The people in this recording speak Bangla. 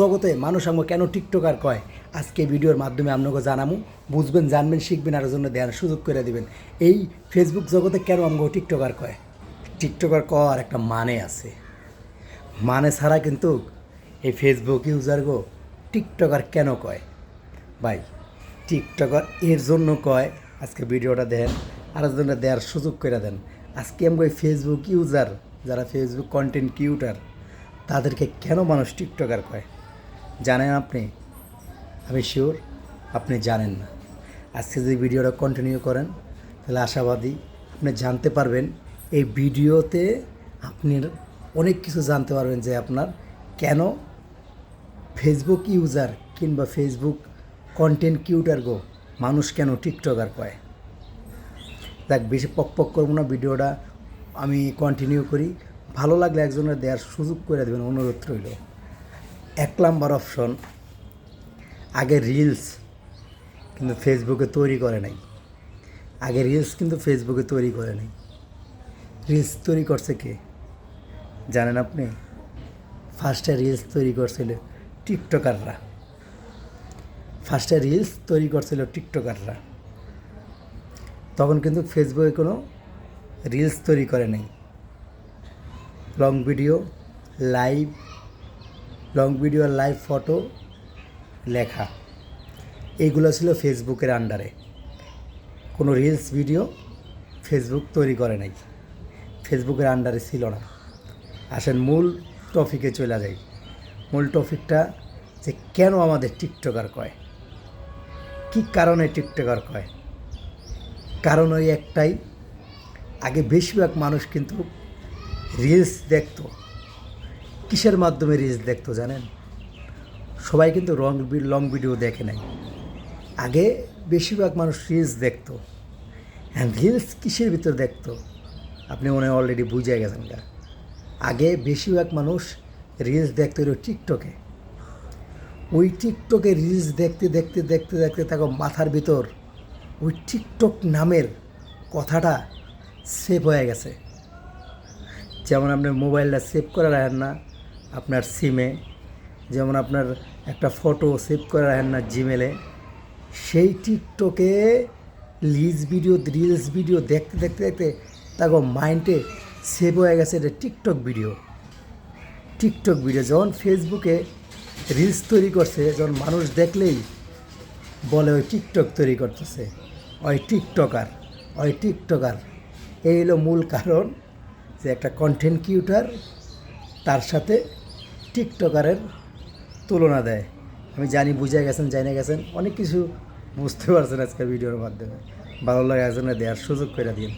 জগতে মানুষ আমাকে কেন টিকটকার কয়? আজকে ভিডিওর মাধ্যমে আপনাকে জানামু, বুঝবেন, জানবেন, শিখবেন, আর জন্য দেওয়ার সুযোগ করে দিবেন। এই ফেসবুক জগতে কেন আমাকে টিকটকার কয়? টিকটকার কর একটা মানে আছে। মানে ছাড়া কিন্তু এই ফেসবুক ইউজার গো টিকটকার কেন কয়? ভাই, টিকটকার এর জন্য কয়, আজকে ভিডিওটা দেন আর জন্য দেওয়ার সুযোগ করে দেন। আজকে এই ফেসবুক ইউজার যারা ফেসবুক কন্টেন্ট কিউটার তাদেরকে কেন মানুষ টিকটকার কয়? জানেন আপনি? আমি শিওর আপনি জানেন না। আজকে যদি ভিডিওটা কন্টিনিউ করেন, তাহলে আশাবাদী আপনি জানতে পারবেন, এই ভিডিওতে আপনি অনেক কিছু জানতে পারবেন যে আপনার কেন ফেসবুক ইউজার কিংবা ফেসবুক কন্টেন্ট কিউটার গো মানুষ কেন টিকটকার কয়? দেখ, বেশি পক পক করব না, ভিডিওটা আমি কন্টিনিউ করি। ভালো লাগলে একজনের দেওয়ার সুযোগ করে দেবেন, অনুরোধ রইল। এক নাম্বার অপশন, আগে রিলস কিন্তু ফেসবুকে তৈরি করে নাই। আগে রিলস কিন্তু ফেসবুকে তৈরি করে নাই। রিলস তৈরি করছে কে? জানেন আপনি? ফার্স্টে রিলস তৈরি করছিল টিকটকাররা। ফার্স্টে রিলস তৈরি করছিল টিকটকাররা। তখন কিন্তু ফেসবুকে কোনো রিলস তৈরি করে নাই। Long video live long video আর লাইভ ফটো লেখা। এইগুলো ছিল ফেসবুকের আন্ডারে। কোনো রিলস ভিডিও ফেসবুক তৈরি করে নাই। ফেসবুকের আন্ডারে ছিল না। আসেন, মূল টপিকে চলে যাই। মূল টপিকটা যে কেন আমাদের টিকটকার কয়? কী কারণে টিকটকার কয়? কারণ ওই একটাই, আগে বেশিরভাগ মানুষ কিন্তু রিলস দেখতো। কিসের মাধ্যমে রিলস দেখতো জানেন? সবাই কিন্তু রং লং ভিডিও দেখে নাই। আগে বেশিরভাগ মানুষ রিলস দেখতো। হ্যাঁ রিলস কিসের ভিতর দেখতো? আপনি মনে হয় অলরেডি বুঝে গেছেন গা। আগে বেশিরভাগ মানুষ রিলস দেখতো হলো টিকটকে ওই টিকটকে রিলস দেখতে দেখতে দেখতে দেখতে তাকে মাথার ভিতর ওই টিকটক নামের কথাটা সেভ হয়ে গেছে। যেমন আপনি মোবাইলটা সেভ করে রাখেন না আপনার সিমে যেমন আপনার একটা ফটো সেভ করে রাখেন না জিমেলে সেই টিকটকে লিজ ভিডিও রিলস ভিডিও দেখতে দেখতে দেখতে তাকে মাইন্ডে সেভ হয়ে গেছে এটা টিকটক ভিডিও টিকটক ভিডিও যখন ফেসবুকে রিলস তৈরি করছে, যখন মানুষ দেখলেই বলে ওই টিকটক তৈরি করতেছে, ওই টিকটকার ওই টিকটকার এই হলো মূল কারণ যে একটা কন্টেন্ট কিউটার তার সাথে টিকটকারের তুলনা দেয়। আমি জানি, বুঝে গেছেন, জানে গেছেন, অনেক কিছু বুঝতে পারছেন আজকে ভিডিওর মাধ্যমে। ভালো লাগে একজনে দেওয়ার সুযোগ করে দিন।